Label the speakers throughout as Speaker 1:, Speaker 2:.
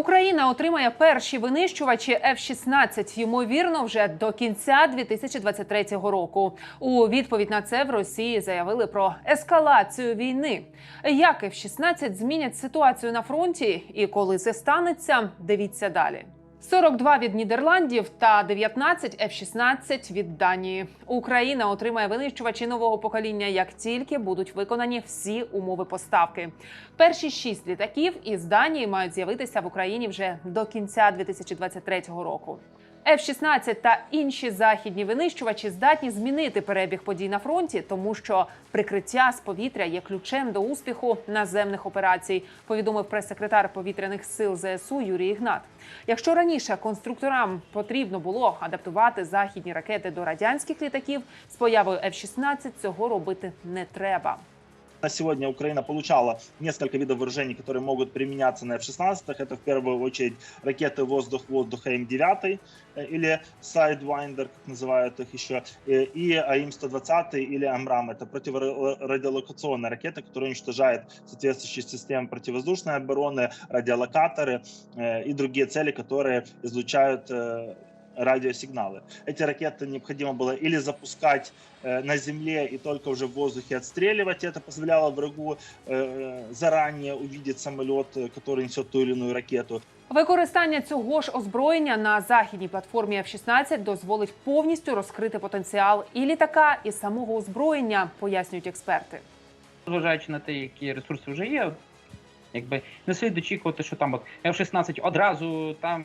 Speaker 1: Україна отримає перші винищувачі F-16, ймовірно, вже до кінця 2023 року. У відповідь на це в Росії заявили про ескалацію війни. Як F-16 змінять ситуацію на фронті і коли це станеться, дивіться далі. 42 від Нідерландів та 19 F-16 від Данії. Україна отримає винищувачі нового покоління, як тільки будуть виконані всі умови поставки. Перші шість літаків із Данії мають з'явитися в Україні вже до кінця 2023 року. F-16 та інші західні винищувачі здатні змінити перебіг подій на фронті, тому що прикриття з повітря є ключем до успіху наземних операцій. Повідомив прес-секретар повітряних сил ЗСУ Юрій Ігнат. Якщо раніше конструкторам потрібно було адаптувати західні ракети до радянських літаків, з появою F-16 цього робити не треба.
Speaker 2: На сегодня Украина получала несколько видов вооружений, которые могут применяться на F-16. Это в первую очередь ракеты воздух-воздух АИМ-9 э, или Sidewinder, как называют их еще, э, и АИМ-120 или АМРАМ. Это противорадиолокационные ракеты, которые уничтожают соответствующие системы противовоздушной обороны, радиолокаторы э, и другие цели, которые излучают радиосигналы. Эти ракеты необходимо было или запускать э, на земле и только уже в воздухе отстреливать. Это позволяло врагу э, заранее увидеть самолет, э, который несет ту или иную ракету.
Speaker 1: Використання цього ж озброєння на західній платформі F-16 дозволить повністю розкрити потенціал і літака, і самого озброєння, пояснюють експерти.
Speaker 3: зважаючи на те, які ресурси вже є, якби не слід очікувати, що там от F-16 одразу там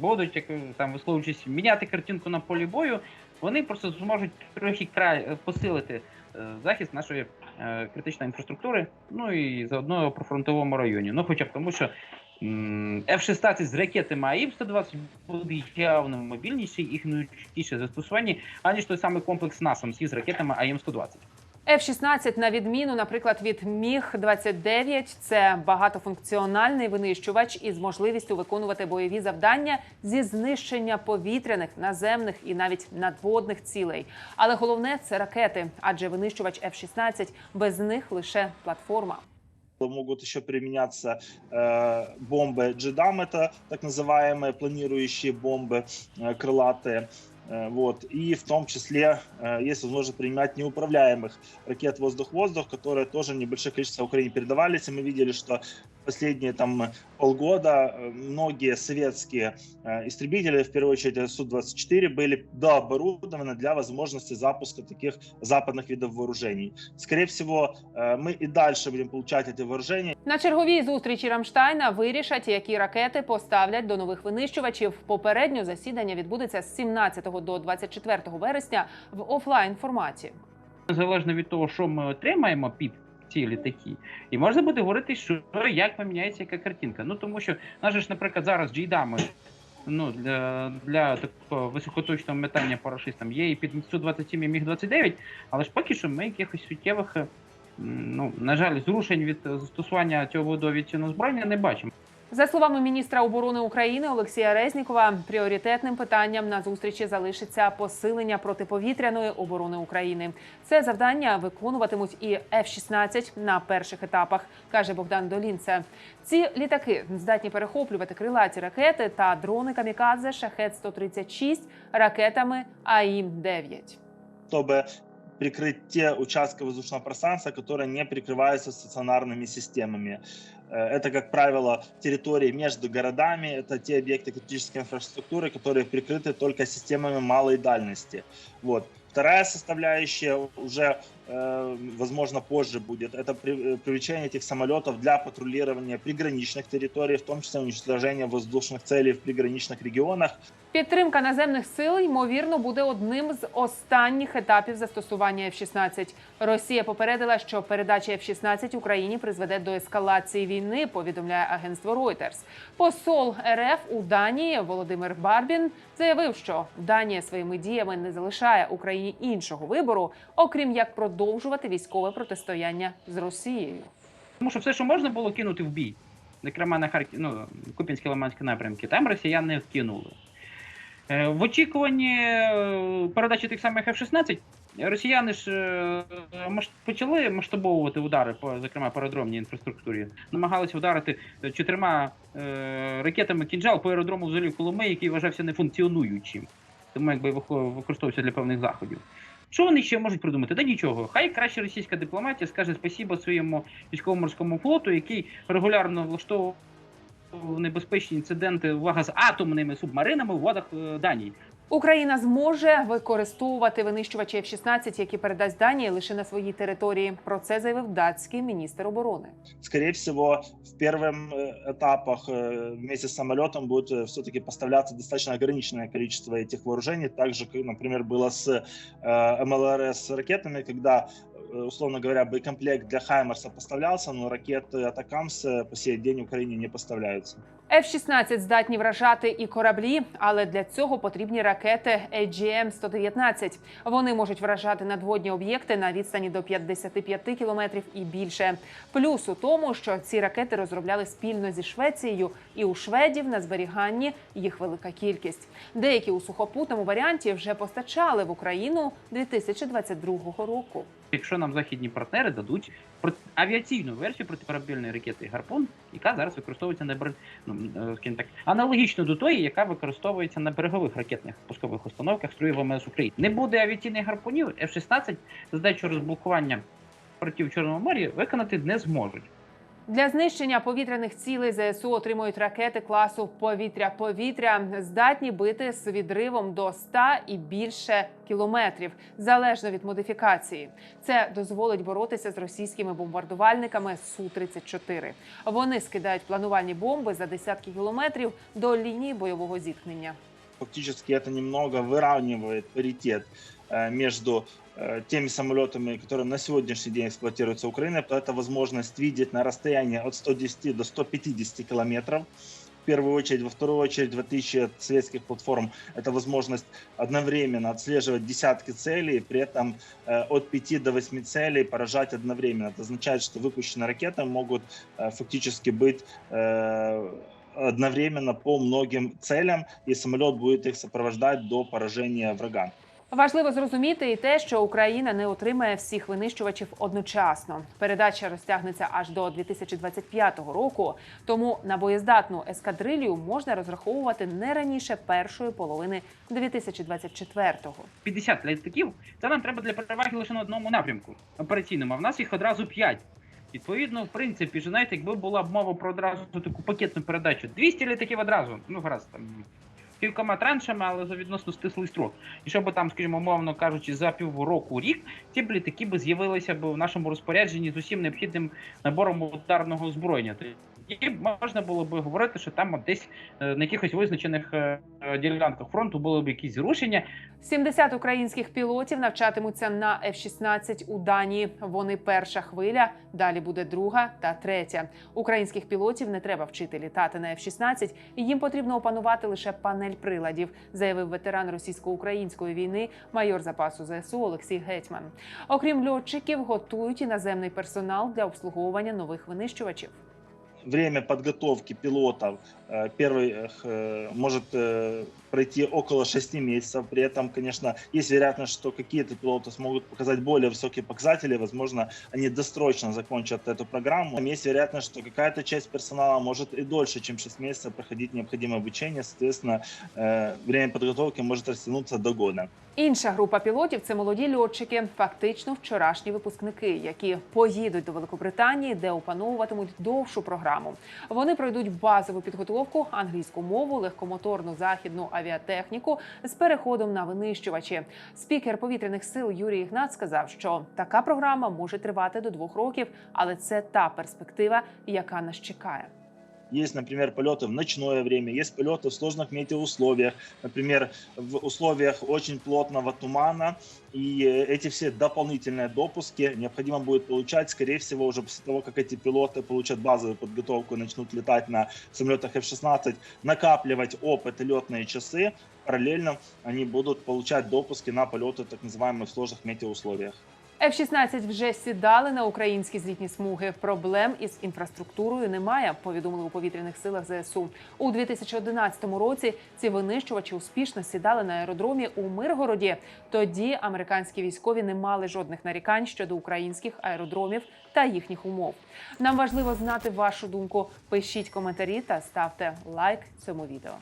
Speaker 3: будуть, як там висловлюючись, міняти картинку на полі бою. Вони просто зможуть трохи край посилити е, захист нашої е, критичної інфраструктури, ну і заодно по фронтовому районі. Ну, хоча б тому, що м, F-16 з ракетами АІМ-120 буде явно мобільніший і гнучкіше застосуванні, аніж той самий комплекс NASAMS із ракетами АІМ-120.
Speaker 1: F-16, на відміну, наприклад, від Міг-29, це багатофункціональний винищувач із можливістю виконувати бойові завдання зі знищення повітряних, наземних і навіть надводних цілей. Але головне це ракети, адже винищувач F-16 без них лише платформа.
Speaker 2: Могут еще применяться э, бомбы Джедам, это так называемые планирующие бомбы э, крылатые. Э, Вот. И в том числе э, есть возможность применять неуправляемых ракет воздух-воздух, которые тоже в небольшое количество в Украине передавались. И мы видели, что последние там полгода э, многие советские э, истребители, в первую очередь Су-24, были дооборудованы для возможности запуска таких западных видов вооружений. Скорее всего, э, мы и дальше будем получать эти вооружения.
Speaker 1: На черговій зустрічі Рамштайна вирішать, які ракети поставлять до нових винищувачів. Попередньо засідання відбудеться з 17 до 24 вересня в офлайн форматі.
Speaker 3: Залежно від того, що ми отримаємо під ці літаки, і можна буде говорити, що як поміняється яка картинка. Ну тому що нас ж, наприклад, зараз джейдами ну, для, для такого високоточного метання по рашистам є і під Су-27 і Міг-29, але ж поки що ми якихось суттєвих, ну, на жаль, зрушень від е, застосування цього виду авіаційного збройня не бачимо.
Speaker 1: За словами міністра оборони України Олексія Резнікова, пріоритетним питанням на зустрічі залишиться посилення протиповітряної оборони України. Це завдання виконуватимуть і F-16 на перших етапах, каже Богдан Долінце. Ці літаки здатні перехоплювати крилаті ракети та дрони камікадзе шахет 136 ракетами АІМ-9.
Speaker 2: чтобы прикрыть те участки воздушного пространства, которые не прикрываются стационарными системами. Э, Это, как правило, территории между городами, это те объекты критической инфраструктуры, которые прикрыты только системами малой дальности. Вот. Вторая составляющая уже, возможно, позже будет, это при- э, привлечение этих самолетов для патрулирования приграничных территорий, в том числе уничтожения воздушных целей в приграничных регионах.
Speaker 1: Підтримка наземних сил ймовірно буде одним з останніх етапів застосування F-16. Росія попередила, що передача F-16 Україні призведе до ескалації війни. Повідомляє агентство Reuters. Посол РФ у Данії Володимир Барбін заявив, що Данія своїми діями не залишає Україні іншого вибору, окрім як продовжувати військове протистояння з Росією.
Speaker 3: Тому що все, що можна було кинути в бій, зокрема на Харків, ну, Купінські Лиманські напрямки, там росіян не кинули. Е, В очікуванні е, передачі тих самих F-16 Росіяни ж е, почали масштабовувати удари по зокрема по аеродромній інфраструктурі. Намагалися вдарити чотирма ракетами кінжал по аеродрому в Коломиї, який вважався нефункціонуючим, тому якби використовувався для певних заходів. Що вони ще можуть придумати? Та нічого. Хай краще російська дипломатія скаже спасіба своєму військово-морському флоту, який регулярно влаштовував небезпечні інциденти увага з атомними субмаринами у водах е, Данії.
Speaker 1: Україна зможе використовувати винищувачі F-16, які передасть Данії лише на своїй території. Про це заявив датський міністр оборони.
Speaker 2: Скорее всего, в первых э, этапах э, вместе с самолетом будет все-таки поставляться достаточно ограниченное количество этих вооружений, так же, как, например, было с э, МЛРС ракетами, когда, э, условно говоря, боекомплект для Хаймерса поставлялся, но ракеты Атакамс э, по сей день Украине не поставляются.
Speaker 1: F-16 здатні вражати і кораблі, але для цього потрібні ракети AGM-119. Вони можуть вражати надводні об'єкти на відстані до 55 кілометрів і більше. Плюс у тому, що ці ракети розробляли спільно зі Швецією, і у шведів на зберіганні їх велика кількість. Деякі у сухопутному варіанті вже постачали в Україну 2022 року.
Speaker 3: Якщо нам західні партнери дадуть про- авіаційну версію протикорабельної ракети Гарпун, яка зараз використовується на бер... ну, е, так, аналогічно до тої, яка використовується на берегових ракетних пускових установках Строї ВМС України. Не буде авіаційних гарпунів, F-16 задачу розблокування портів в Чорному морі виконати не зможуть.
Speaker 1: Для знищення повітряних цілей ЗСУ отримують ракети класу повітря-повітря, здатні бити з відривом до 100 і більше кілометрів, залежно від модифікації. Це дозволить боротися з російськими бомбардувальниками су 34 Вони скидають планувальні бомби за десятки кілометрів до лінії бойового зіткнення.
Speaker 2: Фактически это немного выравнивает паритет э, между э, теми самолетами, которые на сегодняшний день эксплуатируются Украиной, то это возможность видеть на расстоянии от 110 до 150 километров. В первую очередь, во вторую очередь, в отличие от советских платформ, это возможность одновременно отслеживать десятки целей, при этом э, от 5 до 8 целей поражать одновременно. Это означает, что выпущенные ракеты могут э, фактически быть э, одновременно по многим целям, и самолет будет их сопровождать до поражения врага.
Speaker 1: Важливо зрозуміти і те, що Україна не отримає всіх винищувачів одночасно. Передача розтягнеться аж до 2025 року. Тому на боєздатну ескадрилью можна розраховувати не раніше першої половини 2024-го.
Speaker 3: 50 літаків, це нам треба для переваги лише на одному напрямку операційному, а в нас їх одразу 5. Відповідно, в принципі, знаєте, якби була б мова про одразу таку пакетну передачу, 200 літаків одразу, ну гаразд там кількома траншами, але за відносно стислий строк. І щоб там, скажімо, мовно кажучи, за півроку рік ці б би з'явилися б в нашому розпорядженні з усім необхідним набором ударного озброєння. І можна було би говорити, що там десь е, на якихось визначених е, е, ділянках фронту були б якісь зрушення,
Speaker 1: 70 українських пілотів навчатимуться на F-16 у Данії. Вони перша хвиля, далі буде друга та третя. Українських пілотів не треба вчити літати на F-16, і їм потрібно опанувати лише панель приладів, заявив ветеран російсько-української війни, майор запасу ЗСУ Олексій Гетьман. Окрім льотчиків, готують іноземний персонал для обслуговування нових винищувачів
Speaker 2: Время подготовки пилотов э, первый э, может э, пройти около 6 месяцев. При этом, конечно, есть вероятность, что какие-то пилоты смогут показать более высокие показатели. Возможно, они досрочно закончат эту программу. Есть вероятность, что какая-то часть персонала может и дольше, чем 6 месяцев проходить необходимое обучение. Соответственно, э, время подготовки может растянуться до года.
Speaker 1: Інша група пілотів це молоді льотчики, фактично вчорашні випускники, які поїдуть до Великобританії, де опановуватимуть довшу програму. Вони пройдуть базову підготовку, англійську мову, легкомоторну західну авіатехніку з переходом на винищувачі. Спікер повітряних сил Юрій Ігнат сказав, що така програма може тривати до двох років, але це та перспектива, яка нас чекає.
Speaker 2: Есть, например, полеты в ночное время, есть полеты в сложных метеоусловиях, например, в условиях очень плотного тумана. И эти все дополнительные допуски необходимо будет получать, скорее всего, уже после того, как эти пилоты получат базовую подготовку и начнут летать на самолетах F-16, накапливать опыт и летные часы. Параллельно они будут получать допуски на полеты так называемых сложных метеоусловиях.
Speaker 1: F-16 вже сідали на українські злітні смуги. Проблем із інфраструктурою немає. Повідомили у повітряних силах ЗСУ. У 2011 році ці винищувачі успішно сідали на аеродромі у Миргороді. Тоді американські військові не мали жодних нарікань щодо українських аеродромів та їхніх умов. Нам важливо знати вашу думку. Пишіть коментарі та ставте лайк цьому відео.